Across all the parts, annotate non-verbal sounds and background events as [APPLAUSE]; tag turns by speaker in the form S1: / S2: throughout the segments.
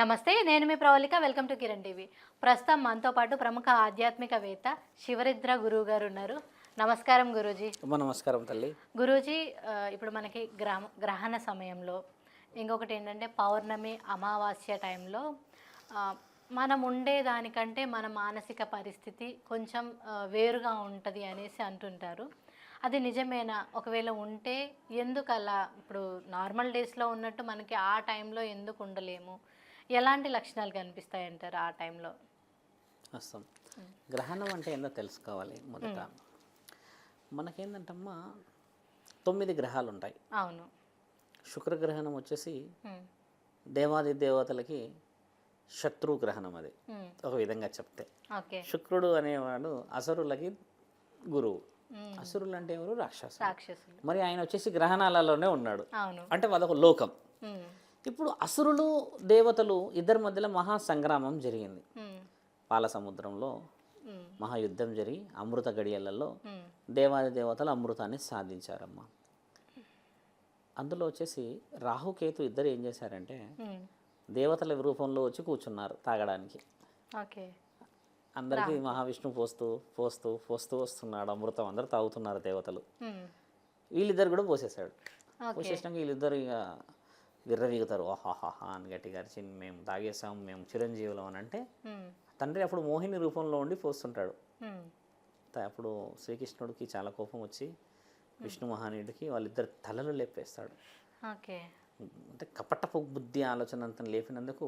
S1: నమస్తే నేను మీ Pravallika. Welcome to Kiran TV. ప్రస్తుతం మనతో పాటు ప్రముఖ ఆధ్యాత్మికవేత్త శివరిద్ర గురువు గారు ఉన్నారు. నమస్కారం గురూజీ.
S2: నమస్కారం తల్లి.
S1: గురూజీ ఇప్పుడు మనకి గ్రామ గ్రహణ సమయంలో ఇంకొకటి ఏంటంటే పౌర్ణమి అమావాస్య టైంలో మనం ఉండే దానికంటే మన మానసిక పరిస్థితి కొంచెం వేరుగా ఉంటుంది అనేసి అంటుంటారు. అది నిజమేనా? ఒకవేళ ఉంటే ఎందుకు అలా ఇప్పుడు నార్మల్ డేస్లో ఉన్నట్టు మనకి ఆ టైంలో ఎందుకు ఉండలేము? ఎలాంటి లక్షణాలు కనిపిస్తాయి అంటారు ఆ టైంలో?
S2: వస్తాం గ్రహణం అంటే ఏందో తెలుసుకోవాలి మొదట. మనకేంటంటమ్మా తొమ్మిది గ్రహాలు ఉంటాయి
S1: అవును.
S2: శుక్రగ్రహణం వచ్చేసి దేవాది దేవతలకి శత్రు గ్రహణం అది. ఒక విధంగా చెప్తే. శుక్రుడు అనేవాడు అసురులకి గురువు. అసురులు అంటే ఎవరు? రాక్షసులు.
S1: రాక్షసులు.
S2: మరి ఆయన వచ్చేసి గ్రహణాలలోనే ఉన్నాడు. అంటే అదొక లోకం. ఇప్పుడు అసురులు దేవతలు ఇద్దరి మధ్యలో మహా సంగ్రామం జరిగింది పాల సముద్రంలో మహాయుద్ధం జరిగి అమృత గడియలలో దేవాది దేవతలు అమృతాన్ని సాధించారమ్మా. అందులో వచ్చేసి రాహుకేతు ఇద్దరు ఏం చేశారంటే దేవతల రూపంలో వచ్చి కూర్చున్నారు తాగడానికి. అందరికీ మహావిష్ణువు పోస్తూ పోస్తూ పోస్తూ వస్తున్నాడు అమృతం. అందరూ తాగుతున్నారు దేవతలు. వీళ్ళిద్దరు కూడా పోసేశాడు. పోసేసినాక వీళ్ళిద్దరు ఇక విర్రవీగుతారు. ఓహాహాహా అని గట్టిగా అరిచి మేము తాగేసాం మేము చిరంజీవులం అని అంటే తండ్రి అప్పుడు మోహిని రూపంలో ఉండి పోస్తుంటాడు. అప్పుడు శ్రీకృష్ణుడికి చాలా కోపం వచ్చి విష్ణు మహానీయుడికి వాళ్ళిద్దరు తలలు లేపేస్తాడు.
S1: ఓకే.
S2: అంటే కపటపు బుద్ధి ఆలోచన అంతా లేపినందుకు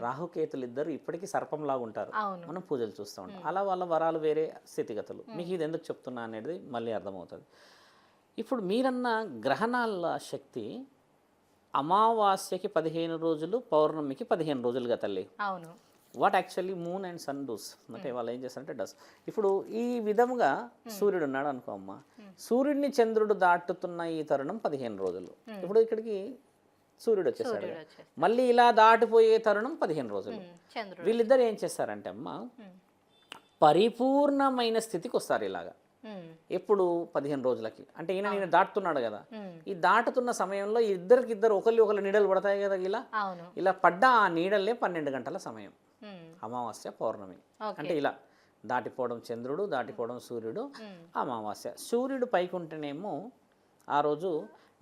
S2: రాహుకేతులు ఇద్దరు ఇప్పటికీ సర్పంలాగా ఉంటారు. మనం పూజలు చూస్తూ ఉంటాం. అలా వాళ్ళ వరాలు వేరే స్థితిగతులు. మీకు ఇది ఎందుకు చెప్తున్నా అనేది మళ్ళీ అర్థమవుతుంది. ఇప్పుడు మీరన్న గ్రహణాల శక్తి అమావాస్యకి పదిహేను రోజులు పౌర్ణమికి పదిహేను రోజులుగా తల్లి.
S1: అవును.
S2: What actually moon and sun does అంటే వాళ్ళు ఏం చేస్తారంటే డస్ ఇప్పుడు ఈ విధముగా సూర్యుడు ఉన్నాడు అనుకో అమ్మ. సూర్యుడిని చంద్రుడు దాటుతున్న ఈ తరుణం పదిహేను రోజులు. ఇప్పుడు ఇక్కడికి సూర్యుడు వచ్చేసాడు. మళ్ళీ ఇలా దాటిపోయే తరుణం పదిహేను రోజులు. వీళ్ళిద్దరు ఏం చేస్తారంటే అమ్మ పరిపూర్ణమైన స్థితికి వస్తారు ఇలాగా. ఎప్పుడు పదిహేను రోజులకి. అంటే ఈయన నేను దాటుతున్నాడు కదా. ఈ దాటుతున్న సమయంలో ఇద్దరికి ఇద్దరు ఒకరి ఒకరి నీడలు పడతాయి కదా ఇలా? ఇలా పడ్డ ఆ నీడలే పన్నెండు గంటల సమయం. అమావాస్య పౌర్ణమి. అంటే ఇలా దాటిపోవడం చంద్రుడు దాటిపోవడం సూర్యుడు అమావాస్య. సూర్యుడు పైకి ఉంటేనేమో ఆ రోజు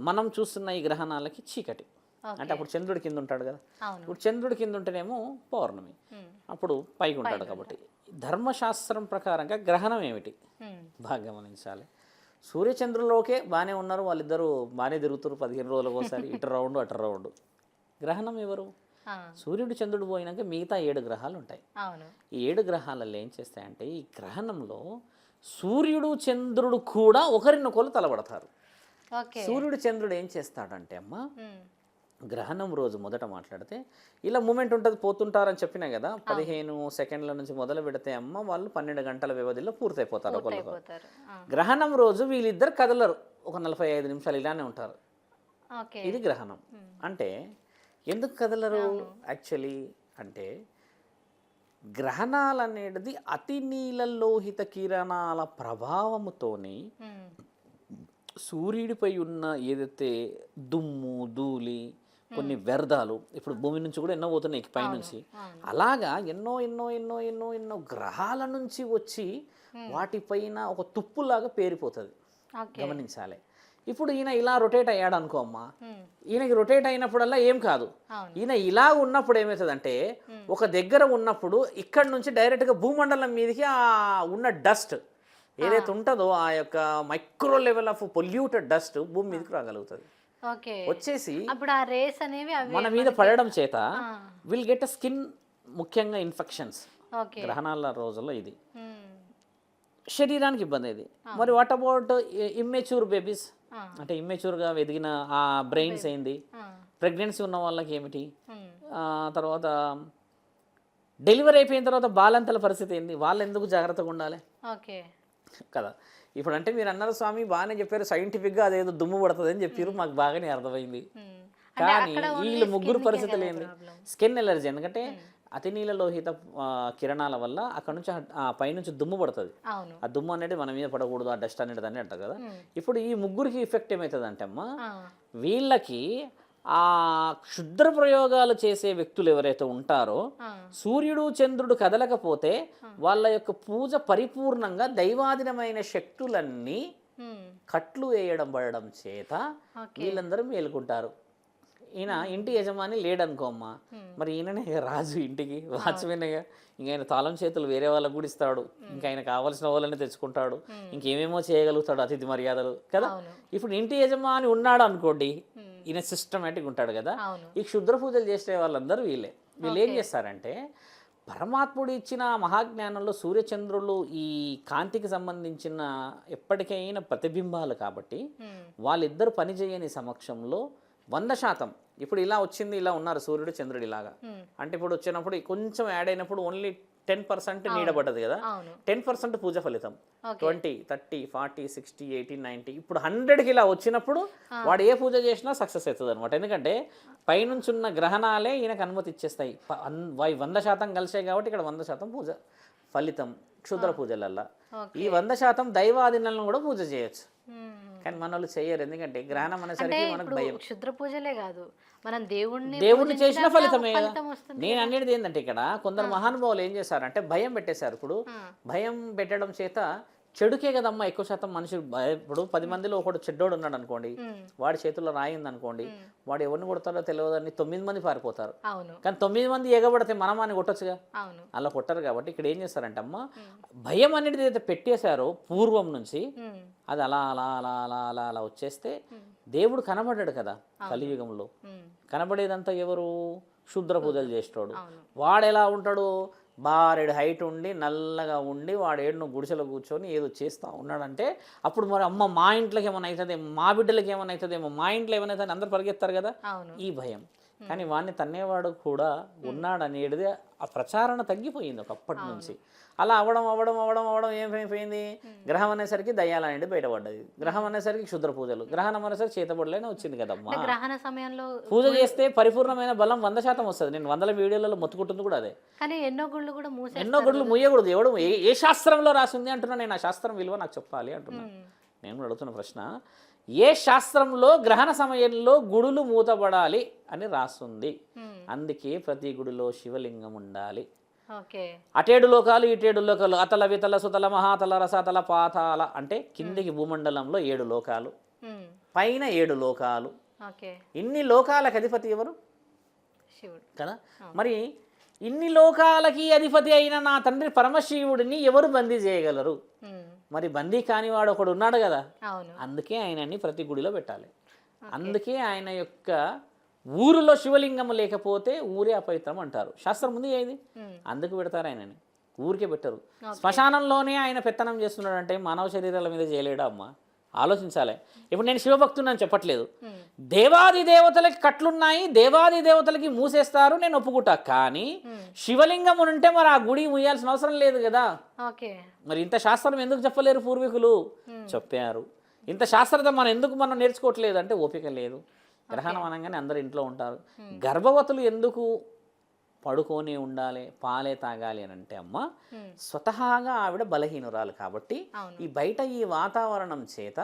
S2: మనం చూస్తున్న ఈ గ్రహణాలకి చీకటి. అంటే అప్పుడు చంద్రుడి కింద. ఉంటాడు కదా ఇప్పుడు చంద్రుడి కింద ఉంటేనేమో పౌర్ణమి అప్పుడు పైకి ఉంటాడు కాబట్టి. ధర్మశాస్త్రం ప్రకారంగా గ్రహణం ఏమిటి? బాగా గమనించాలి. సూర్యచంద్రులోకే బాగానే ఉన్నారు. వాళ్ళిద్దరూ బాగానే తిరుగుతారు పదిహేను రోజులకు ఒకసారి ఇటు రౌండ్ అటు రౌండ్. గ్రహణం ఎవరు? సూర్యుడు చంద్రుడు పోయినాక మిగతా ఏడు గ్రహాలు ఉంటాయి. ఈ ఏడు గ్రహాలలో ఏం చేస్తాయంటే ఈ గ్రహణంలో సూర్యుడు చంద్రుడు కూడా ఒకరినొకరు తలబడతారు. సూర్యుడు చంద్రుడు ఏం చేస్తాడంటే అమ్మ గ్రహణం రోజు మొదట మాట్లాడితే ఇలా మూమెంట్ ఉంటుంది పోతుంటారని చెప్పినా కదా పదిహేను సెకండ్ల నుంచి మొదలు పెడితే అమ్మ వాళ్ళు పన్నెండు గంటల వ్యవధిలో పూర్తయిపోతారు ఒకళ్ళు గ్రహణం రోజు వీళ్ళిద్దరు కదలరు ఒక నలభై ఐదు నిమిషాలు ఇలానే ఉంటారు. ఇది గ్రహణం. అంటే ఎందుకు కదలరు? యాక్చువల్లీ అంటే గ్రహణాలు అనేది అతి నీలలోహిత కిరణాల ప్రభావముతోని సూర్యుడిపై ఉన్న ఏదైతే దుమ్ము ధూళి కొన్ని వ్యర్థాలు. ఇప్పుడు భూమి నుంచి కూడా ఎన్నో పోతున్నాయి పై నుంచి. అలాగా ఎన్నో ఎన్నో ఎన్నో ఎన్నో ఎన్నో గ్రహాల నుంచి వచ్చి వాటిపైన ఒక తుప్పులాగా పేరిపోతుంది. గమనించాలి. ఇప్పుడు ఈయన ఇలా రొటేట్ అయ్యాడు అనుకో అమ్మా ఈయనకి రొటేట్ అయినప్పుడల్లా ఏం కాదు. ఈయన ఇలా ఉన్నప్పుడు ఏమవుతుందంటే ఒక దగ్గర ఉన్నప్పుడు ఇక్కడ నుంచి డైరెక్ట్గా భూమండలం మీదకి ఆ ఉన్న డస్ట్ ఏదైతే ఉంటుందో ఆ యొక్క micro level of polluted dust భూమి మీదకి రాగలుగుతుంది. వచ్చేసి
S1: అప్పుడు ఆ రేస్ అనేవి అవి
S2: మన మీద పడడం చేత విల్ గెట్ స్కిన్ ముఖ్యంగా ఇన్ఫెక్షన్స్ గ్రహణాల రోజుల్లో ఇది. శరీరానికి ఇబ్బంది ఇది. మరి వాట్ అబౌట్ ఇమ్మెచ్యూర్ బేబీస్. అంటే ఇమ్మెచ్యూర్గా ఎదిగిన ఆ బ్రెయిన్స్ ఏంది? ప్రెగ్నెన్సీ ఉన్న వాళ్ళకి ఏమిటి? తర్వాత డెలివరీ అయిపోయిన తర్వాత బాలంతల పరిస్థితి ఏంది? వాళ్ళు ఎందుకు జాగ్రత్తగా ఉండాలి?
S1: ఓకే.
S2: కదా. ఇప్పుడు అంటే మీరు అన్నారు స్వామి బాగానే చెప్పారు. సైంటిఫిక్గా అదేదో దుమ్ము పడుతుంది అని చెప్పారు మాకు బాగానే అర్థమైంది.
S1: ఉమ్,
S2: కానీ వీళ్ళు ముగ్గురు పరిస్థితులు ఏంది?
S1: problem.
S2: స్కిన్ ఎలర్జీ ఎందుకంటే అతి నీల లోహిత కిరణాల వల్ల అక్కడ నుంచి ఆ- పైనుంచి దుమ్ము పడుతుంది. ఆ దుమ్ము అనేది మన మీద పడకూడదు ఆ డస్ట్ అనేది అని అంటారు కదా. ఇప్పుడు ఈ ముగ్గురికి ఎఫెక్ట్ ఏమవుతుంది అంటే అమ్మా వీళ్ళకి ఆ క్షుద్ర ప్రయోగాలు చేసే వ్యక్తులు ఎవరైతే ఉంటారో సూర్యుడు చంద్రుడు కదలకపోతే వాళ్ళ యొక్క పూజ పరిపూర్ణంగా దైవాధీనమైన శక్తులన్నీ కట్లు వేయడం పడడం చేత వీళ్ళందరూ మేలుకుంటారు. ఈయన ఇంటి యజమాని లేడనుకో అమ్మా.
S1: Hmm.
S2: మరి ఈయననే రాజు ఇంటికి వాచ్మెన్గా ఇంక. ఆయన తాళం చేతులు వేరే వాళ్ళకు కూడా ఇస్తాడు. ఇంకా ఆయన కావాల్సిన వాళ్ళని తెచ్చుకుంటాడు. ఇంకేమేమో చేయగలుగుతాడు అతిథి మర్యాదలు కదా? ఇప్పుడు ఇంటి యజమాని ఉన్నాడు అనుకోండి ఈయన సిస్టమేటిక్ ఉంటాడు కదా. ఈ క్షుద్ర పూజలు చేసే వాళ్ళందరూ వీళ్ళే. వీళ్ళు ఏం చేస్తారంటే పరమాత్ముడు ఇచ్చిన మహాజ్ఞానంలో సూర్యచంద్రులు ఈ కాంతికి సంబంధించిన ఎప్పటికైనా ప్రతిబింబాలు కాబట్టి వాళ్ళిద్దరు పనిచేయని సమక్షంలో వంద శాతం ఇప్పుడు ఇలా వచ్చింది ఇలా ఉన్నారు సూర్యుడు చంద్రుడు ఇలాగా. అంటే ఇప్పుడు వచ్చినప్పుడు కొంచెం యాడ్ అయినప్పుడు ఓన్లీ టెన్ పర్సెంట్ నీడబడ్డది కదా. టెన్ పర్సెంట్ పూజ ఫలితం. Twenty thirty forty sixty eighty ninety ఇప్పుడు హండ్రెడ్కి ఇలా వచ్చినప్పుడు వాడు ఏ పూజ చేసినా సక్సెస్ అవుతుంది అనమాట ఎందుకంటే పైనుంచి ఉన్న గ్రహణాలే ఈయనకు అనుమతి ఇచ్చేస్తాయి. వంద శాతం కలిసాయి కాబట్టి ఇక్కడ వంద శాతం పూజ ఫలితం క్షుద్ర పూజలల్లా. ఈ వంద శాతం దైవాధీనాలను కూడా పూజ చేయొచ్చు. కానీ మన వాళ్ళు చెయ్యరు ఎందుకంటే గ్రహణం అనేసరికి మనకు భయం.
S1: క్షుద్ర పూజలే కాదు. మనం దేవుణ్ణి
S2: దేవుడిని చేసిన ఫలితమే నేను అనేది ఏంటంటే ఇక్కడ కొందరు మహానుభావులు ఏం చేశారంటే భయం పెట్టేశారు. ఇప్పుడు భయం పెట్టడం చేత చెడుకే కదమ్మా ఎక్కువ శాతం మనుషులు ఇప్పుడు పది మందిలో ఒకడు చెడ్డోడు ఉన్నాడు అనుకోండి వాడి చేతుల్లో రాయింది అనుకోండి వాడు ఎవరిని కొడతారో తెలియదని తొమ్మిది మంది పారిపోతారు. కానీ తొమ్మిది మంది ఎగబడితే మనం అని కొట్టొచ్చుగా? అలా కొట్టరు కాబట్టి ఇక్కడ ఏం చేస్తారంటే అమ్మ భయం అనేది ఏదైతే పెట్టేశారో పూర్వం నుంచి అది అలా అలా అలా అలా అలా అలా వచ్చేస్తే దేవుడు కనబడ్డాడు కదా కలియుగంలో. కనబడేదంతా ఎవరు? శుద్ర పూజలు చేసేటోడు. వాడు ఎలా ఉంటాడు బారెడు హైట్ ఉండి నల్లగా ఉండి వాడు ఏడును గుడిసెలో కూర్చొని ఏదో చేస్తూ ఉన్నాడంటే అప్పుడు మరి అమ్మ మా ఇంట్లోకి ఏమైనా అవుతుందేమో మా బిడ్డలకి ఏమైనా అవుతుందేమో మా ఇంట్లో ఏమైనా అవుతుంది అందరు పరిగెత్తారు కదా? ఈ భయం. కానీ వాడిని తన్నేవాడు కూడా ఉన్నాడనేది ఆ ప్రచారణ తగ్గిపోయింది ఒకప్పటి నుంచి. అలా అవడం అవడం అవడం అవడం ఏమైపోయింది గ్రహం అనేసరికి దయ్యాల నుండి బయటపడ్డది. గ్రహం అనేసరికి క్షుద్ర పూజలు. గ్రహణం అనేసరికి చేతబడులైనా వచ్చింది కదమ్మా.
S1: గ్రహణ సమయంలో
S2: పూజ చేస్తే పరిపూర్ణమైన బలం వంద శాతం వస్తుంది. నేను వందల వీడియోలలో మొత్తుకుంటుంది కూడా అదే.
S1: కానీ ఎన్నో గుళ్ళు కూడా మూసే
S2: ఎన్నో గుడ్లు ముయ్యకూడదు ఎవడు ఏ శాస్త్రంలో రాసింది అంటున్నా నేను. ఆ శాస్త్రం విలువ నాకు చెప్పాలి అంటున్నా. నేను కూడా అడుగుతున్న ప్రశ్న. ఏ శాస్త్రంలో గ్రహణ సమయంలో గుడులు మూతపడాలి అని రాస్తుంది అందుకే ప్రతి గుడిలో శివలింగం ఉండాలి. అటేడు లోకాలు ఇటేడు లోకాలు అతల వితల సుతల మహాతల రసతల పాతాల అంటే కిందికి భూమండలంలో ఏడు లోకాలు. పైన ఏడు లోకాలు. ఇన్ని లోకాలకు అధిపతి ఎవరు?
S1: శివుడు.
S2: కదా? మరి ఇన్ని లోకాలకి అధిపతి అయిన నా తండ్రి పరమశివుడిని ఎవరు బందీ చేయగలరు? మరి బందీ కానివాడు ఒకడు ఉన్నాడు కదా. అందుకే ఆయనని ప్రతి గుడిలో పెట్టాలి. అందుకే ఆయన యొక్క ఊరిలో శివలింగం లేకపోతే ఊరే అపవిత్రం అంటారు. శాస్త్రం ఉంది ఏది? అందుకు పెడతారు ఆయనని. ఊరికే పెట్టరు. శ్మశానంలోనే ఆయన పెత్తనం చేస్తున్నాడంటే మానవ శరీరాల మీద చేయలేడా అమ్మ? ఆలోచించాలి. ఇప్పుడు నేను శివభక్తుని అని చెప్పట్లేదు. దేవాది దేవతలకి కట్లున్నాయి దేవాది దేవతలకి మూసేస్తారు నేను ఒప్పుకుంటా. కానీ శివలింగం ఉంటే మరి ఆ గుడి ముయ్యాల్సిన అవసరం లేదు కదా. మరి ఇంత శాస్త్రం ఎందుకు చెప్పలేరు పూర్వీకులు? చెప్పారు. ఇంత శాస్త్రత మనం ఎందుకు మనం నేర్చుకోవట్లేదు అంటే ఓపిక లేదు. గ్రహణం అనగానే అందరు ఇంట్లో ఉంటారు. గర్భవతులు ఎందుకు పడుకొని ఉండాలి పాలే తాగాలి అని అంటే అమ్మ స్వతహాగా ఆవిడ బలహీనురాలు కాబట్టి ఈ బయట ఈ వాతావరణం చేత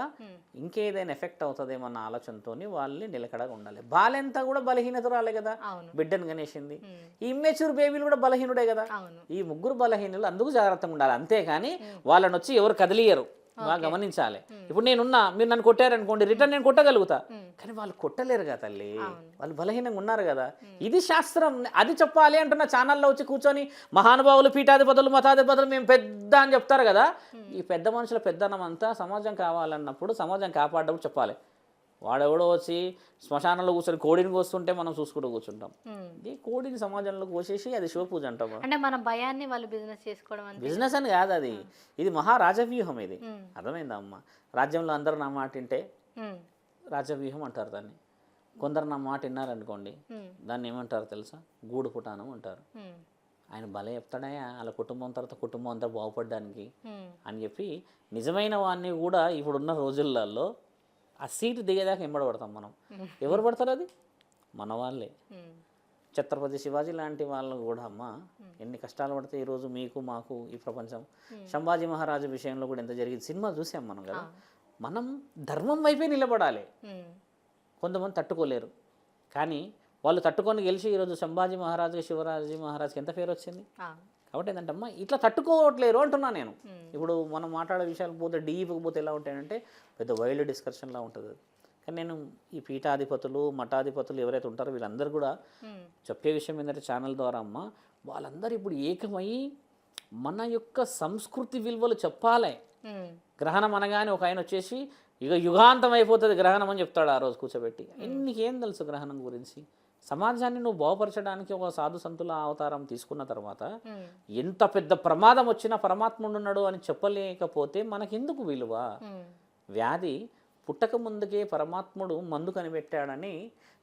S2: ఇంకేదైనా ఎఫెక్ట్ అవుతుందేమన్న ఆలోచనతో వాళ్ళని నిలకడగా ఉండాలి. బాలెంతా కూడా బలహీనతురాలే కదా.
S1: అవును.
S2: బిడ్డను గణేసింది
S1: ఉమ్,
S2: ఈ ఇమ్మెచ్యూర్ బేబీలు కూడా బలహీనుడే కదా. ఈ ముగ్గురు బలహీనులు అందుకు జాగ్రత్తగా ఉండాలి. అంతేకాని వాళ్ళని వచ్చి ఎవరు కదిలియరు. బాగా గమనించాలి. ఇప్పుడు నేనున్నా మీరు నన్ను కొట్టారనుకోండి రిటర్న్ నేను కొట్టగలుగుతా. కానీ వాళ్ళు కొట్టలేరు కదా తల్లి. వాళ్ళు బలహీనంగా ఉన్నారు కదా. ఇది శాస్త్రం. అది చెప్పాలి అంటున్న ఛానల్లో వచ్చి కూర్చొని మహానుభావులు పీఠాధిపతులు మతాధిపతులు మేము పెద్ద అని చెప్తారు కదా. ఈ పెద్ద మనుషుల పెద్దనం అంతా సమాజం కావాలన్నప్పుడు సమాజం కాపాడప్పుడు చెప్పాలి. వాడెవడో వచ్చి శ్మశానంలో కూర్చొని కోడిని కోస్తుంటే మనం చూసుకుంటూ కూర్చుంటాం. ఇది కోడిని సమాజంలో కోసేసి అది శివపూజ అంటాం మనం.
S1: అంటే మన భయాన్ని వాళ్ళు బిజినెస్ చేసుకోవడం
S2: బిజినెస్ అని కాదు అది. ఇది మహారాజవ్యూహం ఇది.
S1: ఉమ్,
S2: అర్థమైందా అమ్మ? రాజ్యంలో అందరూ నా మాట వింటే రాజవ్యూహం అంటారు దాన్ని. కొందరు నా మాట విన్నారనుకోండి దాన్ని ఏమంటారు తెలుసా? గూడు పుటానం అంటారు. ఆయన భలే చెప్తాడయా వాళ్ళ కుటుంబం తర్వాత కుటుంబం అంతా బాగుపడడానికి అని చెప్పి నిజమైన వాడిని కూడా ఇప్పుడున్న రోజులలో ఆ సీటు దిగేదాకా ఎంబడబడతాం మనం. [LAUGHS] ఎవరు పడతారు అది? మన వాళ్ళే. ఛత్రపతి శివాజీ లాంటి వాళ్ళు కూడా అమ్మ ఎన్ని కష్టాలు పడితే ఈరోజు మీకు మాకు ఈ ప్రపంచం. సంభాజీ మహారాజు విషయంలో కూడా ఎంత జరిగింది. సినిమా చూసాం మనం కదా? మనం ధర్మం వైపే నిలబడాలి. కొంతమంది తట్టుకోలేరు. కానీ వాళ్ళు తట్టుకొని గెలిచి ఈరోజు సంభాజీ మహారాజు శివరాజు మహారాజుకి ఎంత పేరు వచ్చింది? కాబట్టి ఏంటంటే అమ్మా ఇట్లా తట్టుకోవట్లేరు అంటున్నా నేను. ఇప్పుడు మనం మాట్లాడే విషయాలు పోతే డీప్కి పోతే ఎలా ఉంటాయంటే పెద్ద వైల్డ్ డిస్కషన్లా ఉంటుంది. కానీ నేను ఈ పీఠాధిపతులు మఠాధిపతులు ఎవరైతే ఉంటారో వీళ్ళందరూ కూడా చెప్పే విషయం ఏంటంటే ఛానల్ ద్వారా అమ్మ వాళ్ళందరూ ఇప్పుడు ఏకమై మన యొక్క సంస్కృతి విలువలు చెప్పాలి. గ్రహణం అనగానే ఒక ఆయన వచ్చేసి ఇక యుగాంతం అయిపోతుంది గ్రహణం అని చెప్తాడు ఆ రోజు కూర్చోబెట్టి. నీకేం తెలుసు గ్రహణం గురించి? సమాజాన్ని నువ్వు బాగుపరచడానికి ఒక సాధు సంతుల అవతారం తీసుకున్న తర్వాత ఎంత పెద్ద ప్రమాదం వచ్చినా పరమాత్ముడు ఉన్నాడు అని చెప్పలేకపోతే మనకెందుకు విలువ? వ్యాధి పుట్టక ముందుకే పరమాత్ముడు మందు కనిపెట్టాడని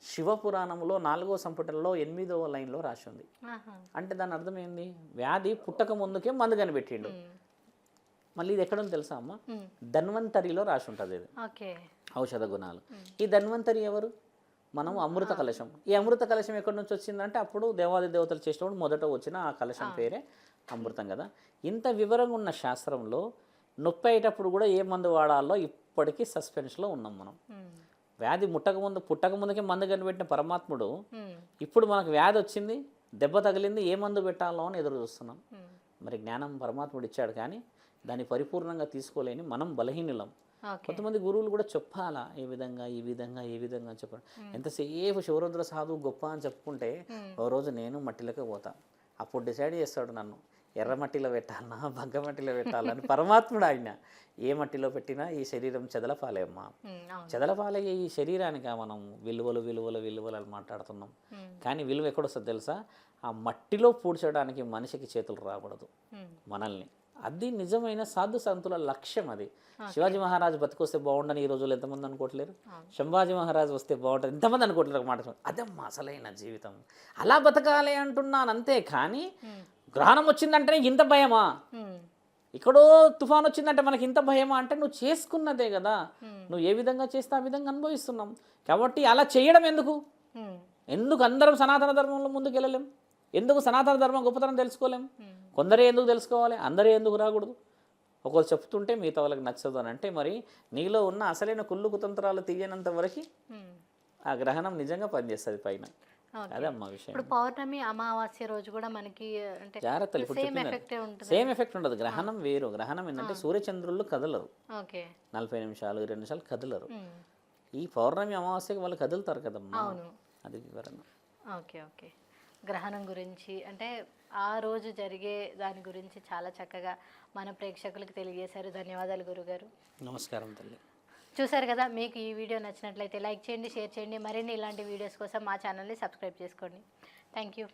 S2: శివపురాణంలో నాలుగో సంపుటంలో ఎనిమిదవ లైన్లో రాసి ఉంది అంటే దాని అర్థం ఏంది? వ్యాధి పుట్టక ముందుకే మందు కనిపెట్టిండు. మళ్ళీ ఇది ఎక్కడుంది తెలుసా అమ్మ? ధన్వంతరిలో రాసి ఉంటుంది ఇది ఔషధ గుణాలు. ఈ ధన్వంతరి ఎవరు? మనం అమృత కలశం. ఈ అమృత కలశం ఎక్కడి నుంచి వచ్చిందంటే అప్పుడు దేవాది దేవతలు చేసినప్పుడు మొదట వచ్చిన ఆ కలశం పేరే అమృతం కదా. ఇంత వివరంగా ఉన్న శాస్త్రంలో నొప్పి అయ్యేటప్పుడు కూడా ఏ మందు వాడాలో ఇప్పటికీ సస్పెన్స్లో ఉన్నాం మనం. వ్యాధి ముట్టక ముందు పుట్టక ముందుకే మందు కనిపెట్టిన పరమాత్ముడు ఇప్పుడు మనకు వ్యాధి వచ్చింది దెబ్బ తగిలింది ఏ మందు పెట్టాలో అని ఎదురు చూస్తున్నాం. మరి జ్ఞానం పరమాత్ముడు ఇచ్చాడు కానీ దాన్ని పరిపూర్ణంగా తీసుకోలేని మనం బలహీనులం. కొంతమంది గురువులు కూడా చెప్పాలా ఈ విధంగా ఈ విధంగా ఈ విధంగా అని చెప్పాలి ఎంతసేపు శివరుద్ర సాధువు గొప్ప అని చెప్పుకుంటే ఓ రోజు నేను మట్టిలోకి పోతా. అప్పుడు డిసైడ్ చేస్తాడు నన్ను ఎర్ర మట్టిలో పెట్టాలనా బంక మట్టిలో పెట్టాలని పరమాత్ముడు ఆయన ఏ మట్టిలో పెట్టినా ఈ శరీరం చెదలపాలేమ్మా చెదలపాలయ్యే ఈ శరీరానికి మనం విలువలు విలువలు విలువలు అని మాట్లాడుతున్నాం. కానీ విలువ ఎక్కడొస్తుంది తెలుసా? ఆ మట్టిలో పూడ్చడానికి మనిషికి చేతులు రాకూడదు. మనల్ని. అది నిజమైన సాధు సంతుల లక్ష్యం అది. శివాజీ మహారాజు బతికొస్తే బాగుండని ఈ రోజుల్లో ఎంతమంది అనుకోవట్లేరు. శంభాజీ మహారాజు వస్తే బాగుంటుంది. ఎంతమంది అనుకోవట్లేరు ఒక మాట. అదమ్మా అసలైన జీవితం. అలా బతకాలి అంటున్నాను అంతే కానీ గ్రహణం వచ్చిందంటేనే ఇంత భయమా? ఇక్కడో తుఫాన్ వచ్చిందంటే మనకి ఇంత భయమా అంటే నువ్వు చేసుకున్నదే కదా. నువ్వు ఏ విధంగా చేస్తే ఆ విధంగా అనుభవిస్తున్నాం. కాబట్టి అలా చేయడం ఎందుకు? ఎందుకు అందరం సనాతన ధర్మంలో ముందుకు వెళ్ళలేం ఎందుకు సనాతన ధర్మం గొప్పతనం తెలుసుకోలేం? కొందరే ఎందుకు తెలుసుకోవాలి? అందరే ఎందుకు రాకూడదు? ఒకరు చెప్తుంటే మిగతా వాళ్ళకి నచ్చదు అని అంటే మరి నీలో ఉన్న అసలైన కుళ్ళు కుతంత్రాలు తీయనంత వరకు ఆ గ్రహణం నిజంగా పనిచేస్తుంది పైన.
S1: ఓకే.
S2: అదే అమ్మ విషయం.
S1: ఇప్పుడు పౌర్ణమి అమావాస్య రోజు కూడా మనకి అంటే
S2: జాగ్రత్తలు
S1: సేమ్ ఎఫెక్టే ఉంటుంది.
S2: సేమ్ ఎఫెక్ట్ ఉండదు. గ్రహణం వేరు. గ్రహణం ఏంటంటే సూర్యచంద్రులు కదలరు. నలభై నిమిషాలు ఇరవై నిమిషాలు కదలరు. ఈ పౌర్ణమి అమావాస్యకి వాళ్ళు కదులుతారు కదమ్మా. అది వివరణ.
S1: Okay okay. గ్రహణం గురించి అంటే ఆ రోజు జరిగే దాని గురించి చాలా చక్కగా మన ప్రేక్షకులకు తెలియజేశారు. ధన్యవాదాలు గురుగారు.
S2: నమస్కారం తల్లి.
S1: చూశారు కదా మీకు ఈ వీడియో నచ్చినట్లయితే లైక్ చేయండి షేర్ చేయండి. మరిన్ని ఇలాంటి వీడియోస్ కోసం మా ఛానల్ని సబ్స్క్రైబ్ చేసుకోండి. Thank you.